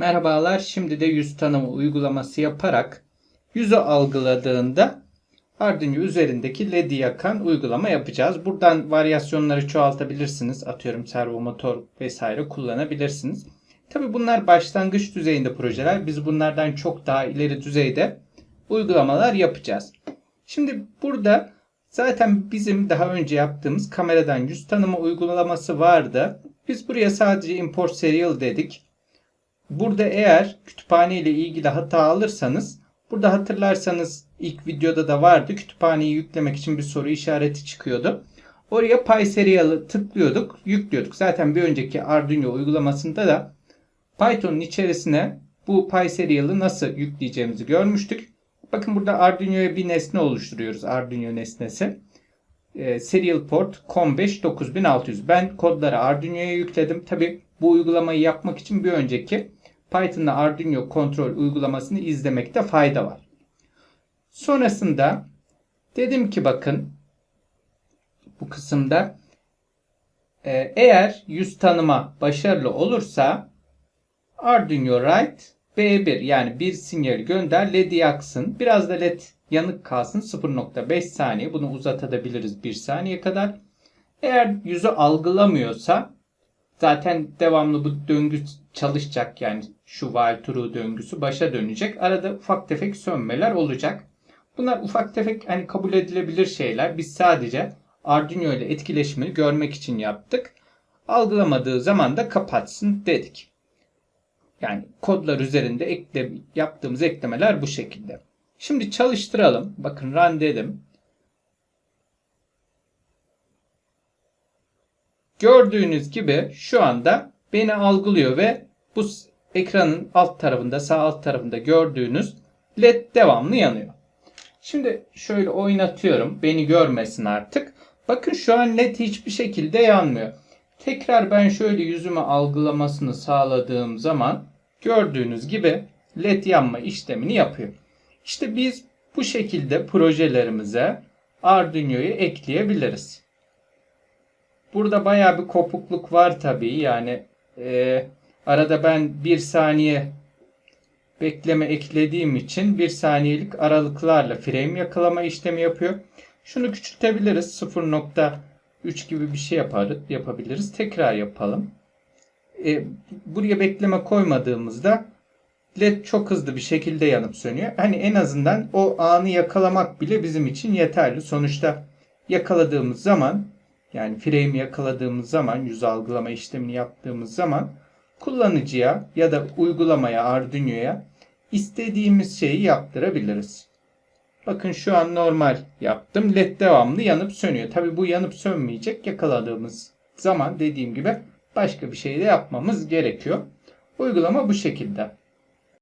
Merhabalar. Şimdi de yüz tanıma uygulaması yaparak yüzü algıladığında Arduino üzerindeki LED'i yakan uygulama yapacağız. Buradan varyasyonları çoğaltabilirsiniz. Atıyorum servo motor vesaire kullanabilirsiniz. Tabi bunlar başlangıç düzeyinde projeler. Biz bunlardan çok daha ileri düzeyde uygulamalar yapacağız. Şimdi burada zaten bizim daha önce yaptığımız kameradan yüz tanıma uygulaması vardı. Biz buraya sadece import serial dedik. Burada eğer kütüphane ile ilgili hata alırsanız burada hatırlarsanız ilk videoda da vardı. Kütüphaneyi yüklemek için bir soru işareti çıkıyordu. Oraya PySerial'ı tıklıyorduk, yüklüyorduk. Zaten bir önceki Arduino uygulamasında da Python'un içerisine bu PySerial'ı nasıl yükleyeceğimizi görmüştük. Bakın burada Arduino'ya bir nesne oluşturuyoruz. Arduino nesnesi. E, serial port COM5 9600. Ben kodları Arduino'ya yükledim. Tabi bu uygulamayı yapmak için bir önceki Python'la Arduino kontrol uygulamasını izlemekte fayda var. Sonrasında dedim ki bakın bu kısımda e, eğer yüz tanıma başarılı olursa Arduino write B1 yani bir sinyal gönder LED yaksın. Biraz da LED yanık kalsın 0.5 saniye. Bunu uzatabiliriz 1 saniye kadar. Eğer yüzü algılamıyorsa zaten devamlı bu döngü çalışacak yani şu while true döngüsü başa dönecek. Arada ufak tefek sönmeler olacak. Bunlar ufak tefek hani kabul edilebilir şeyler. Biz sadece Arduino ile etkileşimini görmek için yaptık. Algılamadığı zaman da kapatsın dedik. Yani kodlar üzerinde ekle, yaptığımız eklemeler bu şekilde. Şimdi çalıştıralım. Bakın run dedim. Gördüğünüz gibi şu anda beni algılıyor ve bu ekranın alt tarafında sağ alt tarafında gördüğünüz led devamlı yanıyor. Şimdi şöyle oynatıyorum. Beni görmesin artık. Bakın şu an led hiçbir şekilde yanmıyor. Tekrar ben şöyle yüzümü algılamasını sağladığım zaman gördüğünüz gibi led yanma işlemini yapıyor. İşte biz bu şekilde projelerimize Arduino'yu ekleyebiliriz. Burada baya bir kopukluk var tabii. Yani e, arada ben bir saniye bekleme eklediğim için bir saniyelik aralıklarla frame yakalama işlemi yapıyor. Şunu küçültebiliriz. 0.3 gibi bir şey yapar, yapabiliriz. Tekrar yapalım. E, buraya bekleme koymadığımızda led çok hızlı bir şekilde yanıp sönüyor. Hani en azından o anı yakalamak bile bizim için yeterli. Sonuçta yakaladığımız zaman yani frame yakaladığımız zaman yüz algılama işlemini yaptığımız zaman kullanıcıya ya da uygulamaya Arduino'ya istediğimiz şeyi yaptırabiliriz. Bakın şu an normal yaptım. LED devamlı yanıp sönüyor. Tabi bu yanıp sönmeyecek. Yakaladığımız zaman dediğim gibi başka bir şey de yapmamız gerekiyor. Uygulama bu şekilde.